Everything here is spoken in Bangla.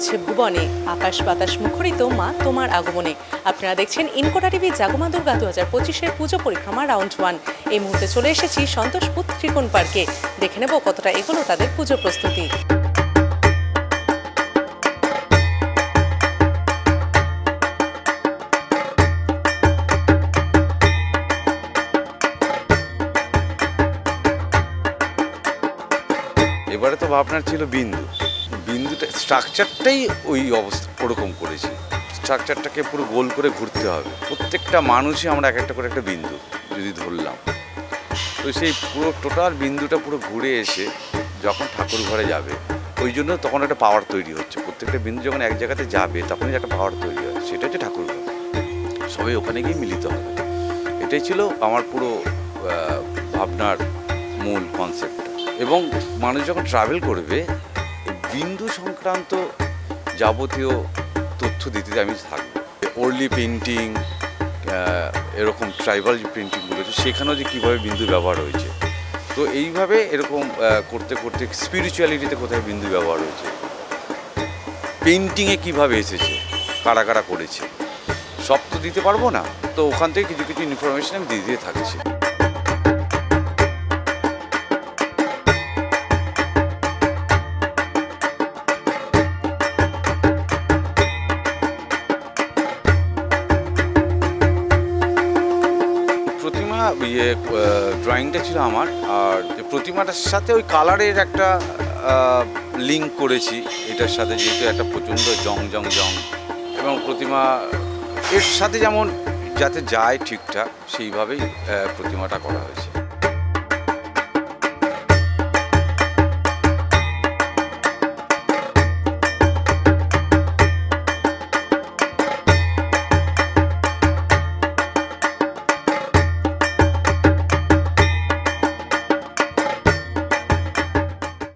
বইছে ভুবনে। আকাশ বাতাস মুখরিত, মা তোমার আগমনে। আপনারা দেখছেন ইনকোটা টিভি, জাগমা দুর্গা দু হাজার পঁচিশের পুজো পরিক্রমা রাউন্ড ওয়ান। এই মুহূর্তে চলে এসেছি সন্তোষপুর ত্রিকোণ পার্কে। দেখে নেব কতটা এগোলো তাদের পুজো প্রস্তুতি। এবারে তো ভাবনার ছিল বিন্দু। বিন্দুটা স্ট্রাকচারটাই ওই অবস্থা, ওরকম করেছি। স্ট্রাকচারটাকে পুরো গোল করে ঘুরতে হবে। প্রত্যেকটা মানুষই আমরা এক একটা করে একটা বিন্দু যদি ধরলাম। তো সেই পুরো টোটাল বিন্দুটা পুরো ঘুরে এসে যখন ঠাকুর ঘরে যাবে, ওই জন্য তখন একটা পাওয়ার তৈরি হচ্ছে। প্রত্যেকটা বিন্দু যখন এক জায়গাতে যাবে, তখনই একটা পাওয়ার তৈরি হয়। সেটা হচ্ছে ঠাকুর ঘর। সবাই ওখানে গিয়ে মিলিত হবে। এটাই ছিল আমার পুরো ভাবনার মূল কনসেপ্ট এবং মানুষ যখন ট্রাভেল করবে বিন্দু সংক্রান্ত যাবতীয় তথ্য দিতে আমি থাকব। ওর্লি পেন্টিং এরকম ট্রাইবাল যে পেন্টিংগুলো আছে, সেখানেও যে কীভাবে বিন্দু ব্যবহার হয়েছে। তো এইভাবে এরকম করতে করতে স্পিরিচুয়ালিটিতে কোথায় বিন্দু ব্যবহার হয়েছে? পেন্টিংয়ে কীভাবে এসেছে? কারা কারা করেছে? সব তো দিতে পারব না, তো ওখান থেকে কিছু কিছু ইনফরমেশন আমি দিয়ে দিয়ে থাকছি। ইয়ে ড্রয়িংটা ছিল আমার, আর প্রতিমাটার সাথে ওই কালারের একটা লিঙ্ক করেছি, এটার সাথে যেহেতু একটা প্রচণ্ড জং জং জং, এবং প্রতিমা, এর সাথে যেমন যাতে যায় ঠিকঠাক, সেইভাবেই প্রতিমাটা করা হয়েছে।